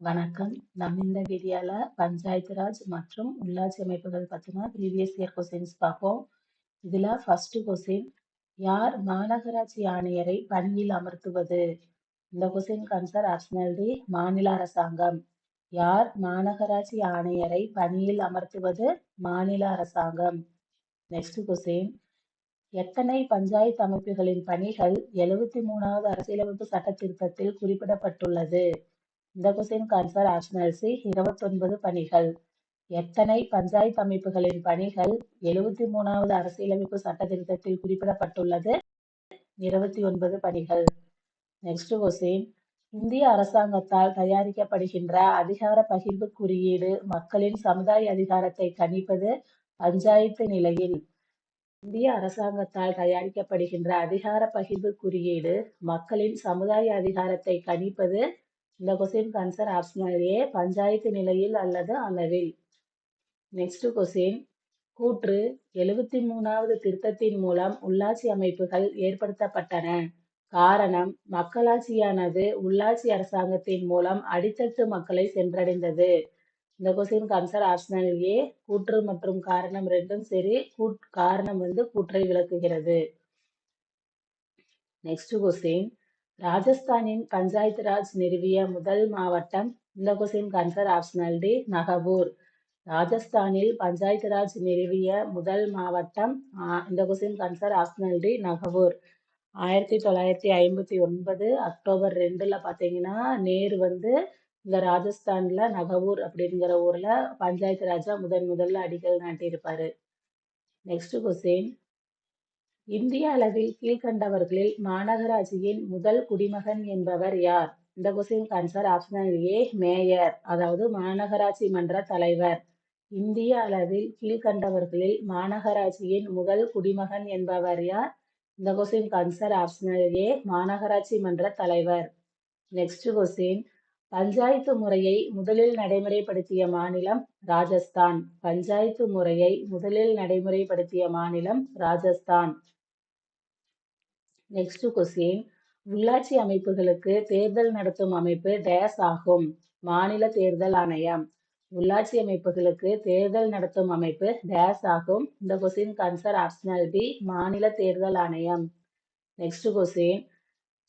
வணக்கம். நம்ம இந்த வீடியோல பஞ்சாயத்து ராஜ் மற்றும் உள்ளாட்சி அமைப்புகள் பத்தின ப்ரீவியஸ் இயர் கொஸ்டின்ஸ் பார்ப்போம். இதுல ஃபர்ஸ்ட் கொஸ்டின் யார் மாநகராட்சி ஆணையரை பணியில் அமர்த்துவது? இந்த கொஸ்டினுக்கு ஆன்சர் ஆப்ஷனல் டி மாநில அரசாங்கம். யார் மாநகராட்சி ஆணையரை பணியில் அமர்த்துவது? மாநில அரசாங்கம். நெக்ஸ்ட் கொஸ்டின் எத்தனை பஞ்சாயத்து அமைப்புகளின் பணிகள் எழுபத்தி மூணாவது அரசியலமைப்பு சட்ட திருத்தத்தில் குறிப்பிடப்பட்டுள்ளது? இந்த கொஸ்டினுக்கு ஆன்சர் ஆப்ஷனல் சி இருபத்தொன்பது பணிகள். எத்தனை பஞ்சாயத்து அமைப்புகளின் பணிகள் எழுபத்தி மூணாவது அரசியலமைப்பு சட்ட திருத்தத்தில் குறிப்பிடப்பட்டுள்ளது? இருபத்தி ஒன்பது பணிகள். நெக்ஸ்ட் கொஸ்டின் இந்திய அரசாங்கத்தால் தயாரிக்கப்படுகின்ற அதிகார பகிர்வு குறியீடு மக்களின் சமுதாய அதிகாரத்தை கணிப்பது பஞ்சாயத்து நிலையில். இந்திய அரசாங்கத்தால் தயாரிக்கப்படுகின்ற அதிகார பகிர்வு குறியீடு மக்களின் சமுதாய அதிகாரத்தை கணிப்பது இந்த கொஸ்டினுக்கு ஆன்சர் ஆப்ஷனல் ஏ பஞ்சாயத்து நிலையில் அல்லது அளவில். நெக்ஸ்ட் கொஸ்டின் கூற்று எழுபத்தி மூணாவது திருத்தத்தின் மூலம் உள்ளாட்சி அமைப்புகள் ஏற்படுத்தப்பட்டன. காரணம் மக்களாட்சியானது உள்ளாட்சி அரசாங்கத்தின் மூலம் அடித்தட்டு மக்களை சென்றடைந்தது. இந்த கொஸ்டினுக்கு ஆன்சர் ஆப்ஷனல் ஏ கூற்று மற்றும் காரணம் ரெண்டும் சரி கூட் காரணம் வந்து கூற்றை விளக்குகிறது. நெக்ஸ்ட் கொஸ்டின் ராஜஸ்தானின் பஞ்சாயத்து ராஜ் நிறுவிய முதல் மாவட்டம் இந்த கொஸ்டினுக்கு ஆன்சர் ஆப்ஷனல் டி நகபூர். ராஜஸ்தானில் பஞ்சாயத்து ராஜ் நிறுவிய முதல் மாவட்டம் இந்த கன்சர் ஆப்ஷனல் டி நகபூர். ஆயிரத்தி தொள்ளாயிரத்தி ஐம்பத்தி ஒன்பது அக்டோபர் ரெண்டுல பார்த்தீங்கன்னா நேரு வந்து இந்த ராஜஸ்தான்ல நகவூர் அப்படிங்கிற ஊர்ல பஞ்சாயத்து ராஜா முதன் முதல்ல அடிக்கல் நாட்டியிருப்பாரு. நெக்ஸ்ட் கொஸ்டின் இந்திய அளவில் கீழ்கண்டவர்களில் மாநகராட்சியின் முதல் குடிமகன் என்பவர் யார்? இந்த கொஸ்டினுக்கு ஆன்சர் ஆப்ஷனல் ஏ மேயர் அதாவது மாநகராட்சி மன்ற தலைவர். இந்திய அளவில் கீழ்கண்டவர்களில் மாநகராட்சியின் முதல் குடிமகன் என்பவர் யார்? இந்த கொஸ்டின் ஆன்சர் ஆப்ஷனல் ஏ மாநகராட்சி மன்ற தலைவர். நெக்ஸ்ட் கொஸ்டின் பஞ்சாயத்து முறையை முதலில் நடைமுறைப்படுத்திய மாநிலம் ராஜஸ்தான். பஞ்சாயத்து முறையை முதலில் நடைமுறைப்படுத்திய மாநிலம் ராஜஸ்தான். நெக்ஸ்ட் கொஸ்டின் உள்ளாட்சி அமைப்புகளுக்கு தேர்தல் நடத்தும் அமைப்பு டேஸ் ஆகும்? மாநில தேர்தல் ஆணையம். உள்ளாட்சி அமைப்புகளுக்கு தேர்தல் நடத்தும் அமைப்பு டேஸ் ஆகும்? இந்த கொஸ்டின் ஆன்சர் ஆப்ஷனல் பி மாநில தேர்தல் ஆணையம். நெக்ஸ்ட் கொஸ்டின்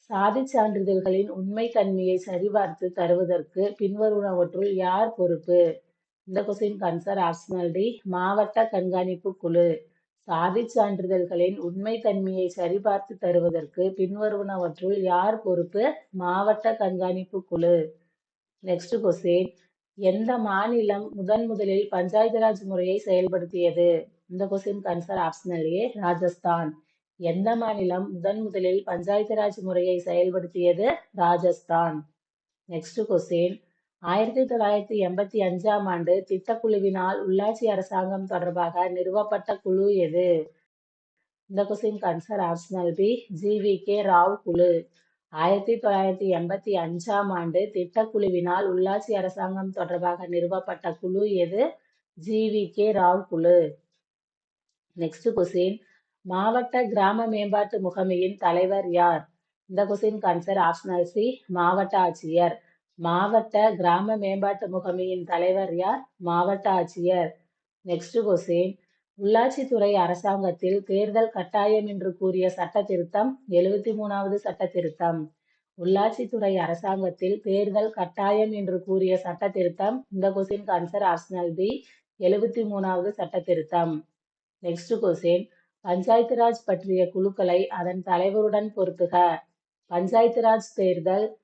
சாதிச் சான்றிதழ்களின் உண்மை தன்மையை சரிபார்த்து தருவதற்கு பின்வருவனவற்றுள் யார் பொறுப்பு? இந்த கொஸ்டின் ஆன்சர் ஆப்ஷனல் டி மாவட்ட கண்காணிப்பு குழு. சாதிச் சான்றிதழ்களின் உண்மை தன்மையை சரிபார்த்து தருவதற்கு பின்வருவனவற்றுள் யார் பொறுப்பு? மாவட்ட கண்காணிப்பு குழு. நெக்ஸ்ட் கொஸ்டின் எந்த மாநிலம் முதன் முதலில் பஞ்சாயத்து ராஜ் முறையை செயல்படுத்தியது? இந்த question answer optional A Rajasthan. எந்த மாநிலம் முதன் முதலில் பஞ்சாயத்து ராஜ் முறையை செயல்படுத்தியது? ராஜஸ்தான். நெக்ஸ்ட் கொஸ்டின் ஆயிரத்தி தொள்ளாயிரத்தி எண்பத்தி அஞ்சாம் ஆண்டு திட்டக்குழுவினால் உள்ளாட்சி அரசாங்கம் தொடர்பாக நிறுவப்பட்ட குழு எது? இந்த question answer optional B G V K Rao குழு. ஆயிரத்தி தொள்ளாயிரத்தி எண்பத்தி அஞ்சாம் ஆண்டு திட்டக்குழுவினால் உள்ளாட்சி அரசாங்கம் தொடர்பாக நிறுவப்பட்ட குழு எது? ஜி வி கே ராவ் குழு. நெக்ஸ்ட் கொஸ்டின் மாவட்ட கிராம மேம்பாட்டு முகமையின் தலைவர் யார்? இந்த கொஸ்டின் ஆன்சர் ஆப்ஷனல் சி மாவட்ட ஆட்சியர். மாவட்ட கிராம மேம்பாட்டு முகமையின் தலைவர் யார்? மாவட்ட ஆட்சியர். நெக்ஸ்ட் கொஸ்டின் உள்ளாட்சித்துறை அரசாங்கத்தில் தேர்தல் கட்டாயம் என்று கூறிய சட்ட திருத்தம் எழுபத்தி மூணாவது சட்ட திருத்தம். உள்ளாட்சித்துறை அரசாங்கத்தில் தேர்தல் கட்டாயம் என்று கூறிய சட்ட திருத்தம் இந்த கொசின் ஆன்சர் ஆப்ஷனல் பி எழுபத்தி மூணாவது சட்ட திருத்தம். நெக்ஸ்ட் கொஸ்டின் பஞ்சாயத்து ராஜ் பற்றிய குழுக்களை அதன் தலைவருடன் பொருத்துக. பஞ்சாயத்து ராஜ் தேர்தல்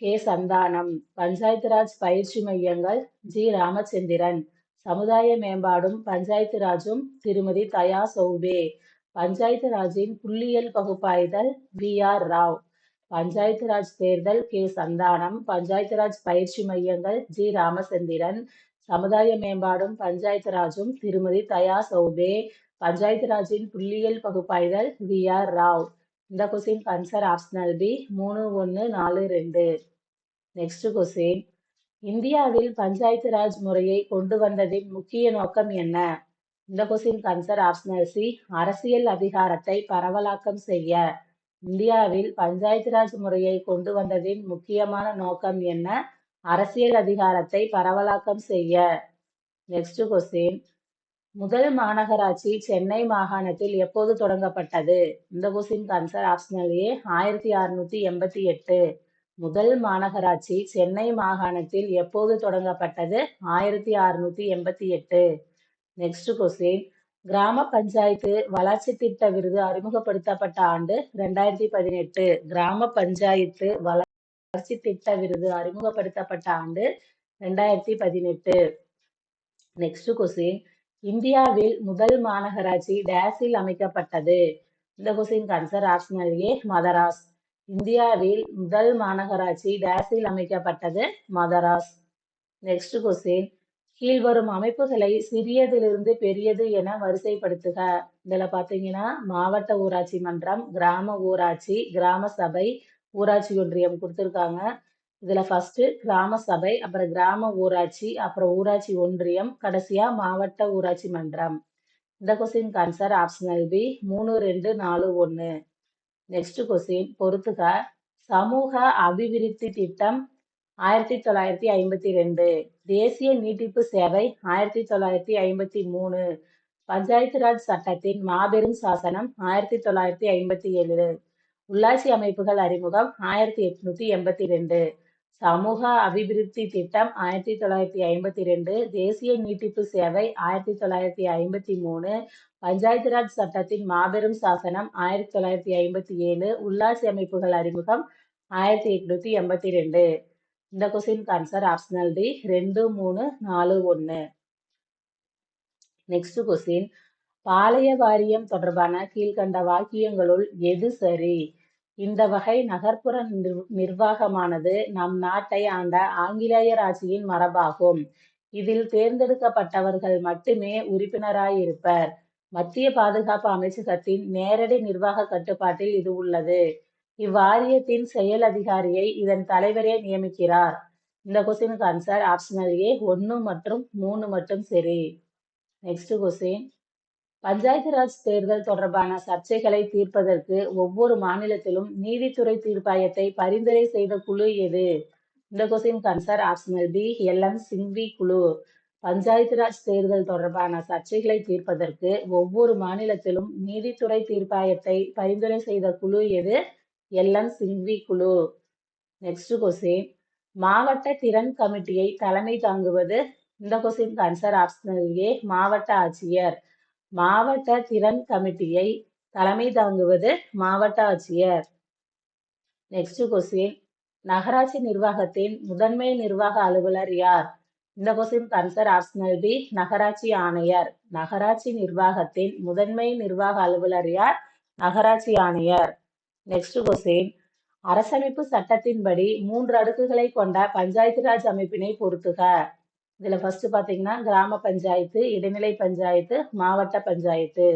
கே சந்தானம். பஞ்சாயத்து ராஜ் பயிற்சி மையங்கள் ஜி ராமச்சந்திரன். சமுதாய மேம்பாடும் பஞ்சாயத்து ராஜும் திருமதி தயா சௌபே. பஞ்சாயத்து ராஜின் புள்ளியியல் பகுப்பாய்தல் வி ஆர் ராவ். பஞ்சாயத்து ராஜ் தேர்தல் கே சந்தானம். பஞ்சாயத்து ராஜ் பயிற்சி மையங்கள் ஜி ராமச்சந்திரன். சமுதாய மேம்பாடும் பஞ்சாயத்து ராஜும் திருமதி தயா சௌபே. பஞ்சாயத்து ராஜின் புள்ளியியல் பகுப்பாய்தல் வி ஆர் ராவ். இந்த கொஸ்டின் ஆன்சர் ஆப்ஷனல் பி மூணு ஒன்று நாலு ரெண்டு. நெக்ஸ்ட் கொஸ்டின் இந்தியாவில் பஞ்சாயத்து ராஜ் முறையை கொண்டு வந்ததின் முக்கிய நோக்கம் என்ன? இந்த கொஸ்டின் ஆன்சர் ஆப்ஷனல் சி அரசியல் அதிகாரத்தை பரவலாக்கம் செய்ய. இந்தியாவில் பஞ்சாயத்து ராஜ் முறையை கொண்டு வந்ததின் முக்கியமான நோக்கம் என்ன? அரசியல் அதிகாரத்தை பரவலாக்கம் செய்ய நெக்ஸ்ட் கொஸ்டின் முதல் மாநகராட்சி சென்னை மாகாணத்தில் எப்போது தொடங்கப்பட்டது இந்த கொஸ்டின் ஆன்சர் ஆப்ஷனல் ஏ ஆயிரத்தி அறுநூத்தி எண்பத்தி எட்டு முதல் மாநகராட்சி சென்னை மாகாணத்தில் எப்போது தொடங்கப்பட்டது? ஆயிரத்தி அறுநூத்தி எண்பத்தி எட்டு. நெக்ஸ்ட் கொஸ்டின் கிராம பஞ்சாயத்து வளர்ச்சி திட்ட விருது அறிமுகப்படுத்தப்பட்ட ஆண்டு ரெண்டாயிரத்தி பதினெட்டு. கிராம பஞ்சாயத்து வளர்ச்சி திட்ட விருது அறிமுகப்படுத்தப்பட்ட ஆண்டு ரெண்டாயிரத்தி பதினெட்டு. நெக்ஸ்ட் கொஸ்டின் இந்தியாவில் முதல் மாநகராட்சி டேஸில் அமைக்கப்பட்டது. இந்த question answer optional A Madras. இந்தியாவில் முதல் மாநகராட்சி டேஸில் அமைக்கப்பட்டது மதராஸ். நெக்ஸ்ட் கொஸ்டின் கீழ்வரும் அமைப்புகளை சிறியதிலிருந்து பெரியது என வரிசைப்படுத்துக. இதில் பார்த்தீங்கன்னா மாவட்ட ஊராட்சி மன்றம் கிராம ஊராட்சி கிராம சபை ஊராட்சி ஒன்றியம் கொடுத்துருக்காங்க. இதில் ஃபஸ்ட்டு கிராம சபை அப்புறம் கிராம ஊராட்சி அப்புறம் ஊராட்சி ஒன்றியம் கடைசியாக மாவட்ட ஊராட்சி மன்றம். இந்த கொஸ்டின் ஆன்சர் ஆப்ஷனல் பி மூணு ரெண்டு நாலு ஒன்று நெக்ஸ்ட் கொஸ்டின் பொறுத்துக. சமூக அபிவிருத்தி திட்டம் ஆயிரத்தி தொள்ளாயிரத்தி ஐம்பத்தி ரெண்டு. தேசிய நீட்டிப்பு சேவை ஆயிரத்தி தொள்ளாயிரத்தி ஐம்பத்தி மூணு. பஞ்சாயத்து ராஜ் சட்டத்தின் மாபெரும் சாசனம் ஆயிரத்தி தொள்ளாயிரத்தி ஐம்பத்தி ஏழு. உள்ளாட்சி அமைப்புகள் அறிமுகம் ஆயிரத்தி எட்நூத்தி எண்பத்தி ரெண்டு. சமூக அபிவிருத்தி திட்டம் ஆயிரத்தி தொள்ளாயிரத்தி ஐம்பத்தி ரெண்டு தேசிய நீட்டிப்பு சேவை ஆயிரத்தி தொள்ளாயிரத்தி ஐம்பத்தி மூணு பஞ்சாயத்து ராஜ் சட்டத்தின் மாபெரும் சாசனம் ஆயிரத்தி தொள்ளாயிரத்தி ஐம்பத்தி ஏழு உள்ளாட்சி அமைப்புகள் அறிமுகம் ஆயிரத்தி எட்நூத்தி எண்பத்தி ரெண்டு இந்த கொஸ்டின் ஆன்சர் ஆப்ஷனல் டி ரெண்டு மூணு நாலு ஒன்று நெக்ஸ்ட் கொஸ்டின் பாளைய வாரியம் தொடர்பான கீழ்கண்ட வாக்கியங்களுள் எது சரி? இந்த வகை நகர்ப்புற நிர்வாகமானது நம் நாட்டை ஆண்ட ஆங்கிலேயர் ஆட்சியின் மரபாகும். இதில் தேர்ந்தெடுக்கப்பட்டவர்கள் மட்டுமே உறுப்பினராயிருப்பர். மத்திய பாதுகாப்பு அமைச்சகத்தின் நேரடி நிர்வாக கட்டுப்பாட்டில் இது உள்ளது. இவ்வாரியத்தின் செயல் அதிகாரியை இதன் தலைவரே நியமிக்கிறார். இந்த கொஸ்டினுக்கு ஆன்சர் ஆப்ஷனல் ஏ ஒன்று மற்றும் மூணு மட்டும் சரி. நெக்ஸ்ட் கொஸ்டின் பஞ்சாயத்து ராஜ் தேர்தல் தொடர்பான சர்ச்சைகளை தீர்ப்பதற்கு ஒவ்வொரு மாநிலத்திலும் நீதித்துறை தீர்ப்பாயத்தை பரிந்துரை செய்த குழு எது? இந்த question answer optional B L M Singhvi குழு. பஞ்சாயத்து ராஜ் தேர்தல் தொடர்பான சர்ச்சைகளை தீர்ப்பதற்கு ஒவ்வொரு மாநிலத்திலும் நீதித்துறை தீர்ப்பாயத்தை பரிந்துரை செய்த குழு எது? எல் எம் சிங்வி குழு. நெக்ஸ்ட் கொஸ்டின் மாவட்ட திறன் கமிட்டியை தலைமை தாங்குவது? இந்த கொஸ்டின் கன்சர் ஆப்ஷனல் ஏ மாவட்ட ஆட்சியர். மாவட்ட திறன் கமிட்டியை தலைமை தாங்குவது மாவட்ட ஆட்சியர் நெக்ஸ்ட் கொஸ்டின் நகராட்சி நிர்வாகத்தின் முதன்மை நிர்வாக அலுவலர் யார்? இந்த கொஸ்டின் கன்சர் ஆப்ஷனல் பி நகராட்சி ஆணையர். நகராட்சி நிர்வாகத்தின் முதன்மை நிர்வாக அலுவலர் யார்? நகராட்சி ஆணையர். நெக்ஸ்ட் கொஸ்டின் அரசமைப்பு சட்டத்தின்படி மூன்று அடுக்குகளை கொண்ட பஞ்சாயத்து ராஜ் அமைப்பினை பொறுத்துக. இதில் ஃபஸ்ட்டு பார்த்தீங்கன்னா கிராம பஞ்சாயத்து இடைநிலை பஞ்சாயத்து மாவட்ட பஞ்சாயத்து.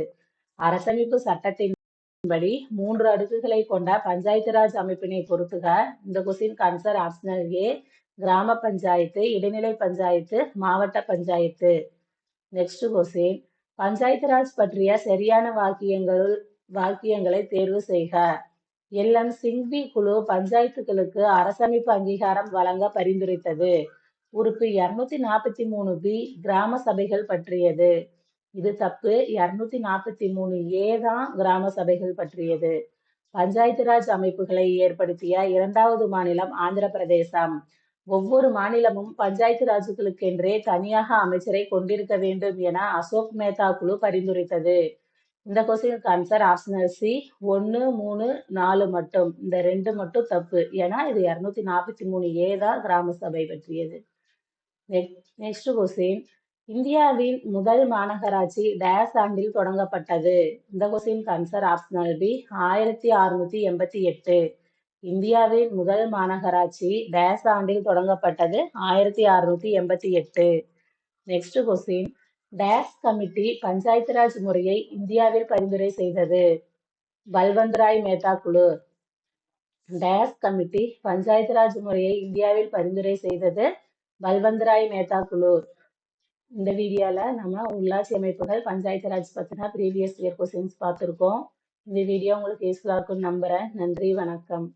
அரசமைப்பு சட்டத்தின்படி மூன்று அடுக்குகளை கொண்ட பஞ்சாயத்து ராஜ் அமைப்பினை பொறுத்துக. இந்த கொஸ்டின் கன்சர் ஆப்ஷனல் ஏ கிராம பஞ்சாயத்து இடைநிலை பஞ்சாயத்து மாவட்ட பஞ்சாயத்து. நெக்ஸ்ட் கொஸ்டின் பஞ்சாயத்து ராஜ் பற்றிய சரியான வாக்கியங்களுள் வாக்கியங்களை தேர்வு செய்க. எல் எம் சிங்வி குழு பஞ்சாயத்துகளுக்கு அரசமைப்பு அங்கீகாரம் வழங்க பரிந்துரைத்தது. உறுப்பு இருநூத்தி நாற்பத்தி மூணு பி கிராம சபைகள் பற்றியது. இது தப்பு. இருநூத்தி நாற்பத்தி மூணு ஏ தான் கிராம சபைகள் பற்றியது. பஞ்சாயத்து ராஜ் அமைப்புகளை ஏற்படுத்திய இரண்டாவது மாநிலம் ஆந்திர பிரதேசம் ஒவ்வொரு மாநிலமும் பஞ்சாயத்து ராஜுகளுக்கென்றே தனியாக அமைச்சரை கொண்டிருக்க வேண்டும் என அசோக் மேத்தா குழு பரிந்துரைத்தது. இந்த கொஸ்டினுக்கு ஆன்சர் ஆப்ஷனல் சி ஒன்று மூணு நாலு மட்டும். இந்த ரெண்டு மட்டும் தப்பு. ஏன்னா இது இரநூத்தி நாற்பத்தி மூணு ஏ தான் கிராம சபை பற்றியது. நெக்ஸ்ட் கொஸ்டின் இந்தியாவின் முதல் மாநகராட்சி டேஸ் ஆண்டில் தொடங்கப்பட்டது. இந்த கொஸ்டின் கன்சர் ஆப்ஷனல் பி ஆயிரத்தி அறுநூத்தி எண்பத்தி எட்டு. இந்தியாவின் முதல் மாநகராட்சி டேஸ் ஆண்டில் தொடங்கப்பட்டது ஆயிரத்தி அறுநூத்தி எண்பத்தி எட்டு. நெக்ஸ்ட் கொஸ்டின் டேஸ் கமிட்டி பஞ்சாயத்து ராஜ் முறையை இந்தியாவில் பரிந்துரை செய்தது. பல்வந்த்ராய் மேத்தா குழு. டேஸ் கமிட்டி பஞ்சாயத்து ராஜ் முறையை இந்தியாவில் பரிந்துரை செய்தது பல்வந்தராய் மேத்தா குழு. இந்த வீடியோவில் நம்ம உள்ளாட்சி அமைப்புகள் பஞ்சாயத்து ராஜ் பற்றினா ப்ரீவியஸ் இயர் கொஸ்டின்ஸ் பார்த்துருக்கோம். இந்த வீடியோ உங்களுக்கு யூஸ்ஃபுல்லாக இருக்கும்னு நம்புகிறேன் நன்றி வணக்கம்.